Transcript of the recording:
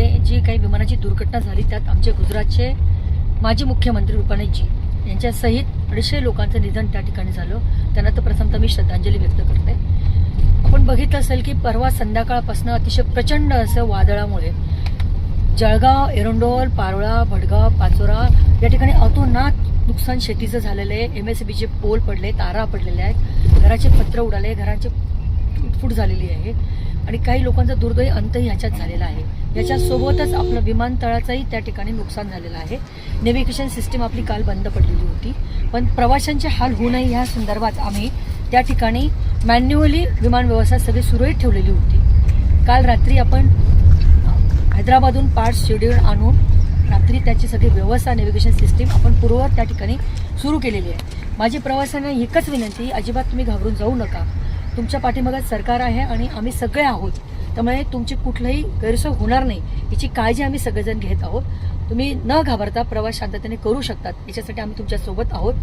मध्ये जी काही विमानाची दुर्घटना झाली त्यात आमचे गुजरातचे माजी मुख्यमंत्री रुपानीजी यांच्यासहित अडीचशे लोकांचं निधन त्या ठिकाणी झालं. त्यांना तर प्रथमतः मी श्रद्धांजली व्यक्त करते. आपण बघितलं असेल की परवा संध्याकाळपासून अतिशय प्रचंड असं वादळामुळे जळगाव एरंडोल पारोळा भडगाव पाचोरा या ठिकाणी अतोनात नुकसान शेतीचं झालेलं आहे. एम एस बीचे पोल पडले तारा पडलेले आहेत. घराचे पत्र उडाले घरांचे तुटफूट झालेली आहे. आणि काही लोकांचा दुर्दैवी अंतही ह्याच्यात झालेला आहे. याच्यासोबतच आपलं विमानतळाचंही त्या ठिकाणी नुकसान झालेलं आहे. नेव्हिगेशन सिस्टीम आपली काल बंद पडलेली होती. पण प्रवाशांचे हाल होऊ नये ह्या संदर्भात आम्ही त्या ठिकाणी मॅन्युअली विमान व्यवस्था सगळी सुरळीत ठेवलेली होती. काल रात्री आपण हैदराबादहून पार्ट्स शेड्यूल आणून रात्री त्याची सगळी व्यवस्था नेव्हिगेशन सिस्टीम आपण पूर्ववत त्या ठिकाणी सुरू केलेली आहे. माझी प्रवाशांना एकच विनंती अजिबात तुम्ही घाबरून जाऊ नका. तुमच्या पाठीमागात सरकार आहे आणि आम्ही सगळे आहोत. त्यामुळे तुमची कुठलंही गैरसोय होणार नाही. याची काळजी आम्ही सगळेजण घेत आहोत. तुम्ही न घाबरता प्रवास शांततेने करू शकतात. याच्यासाठी आम्ही तुमच्यासोबत आहोत.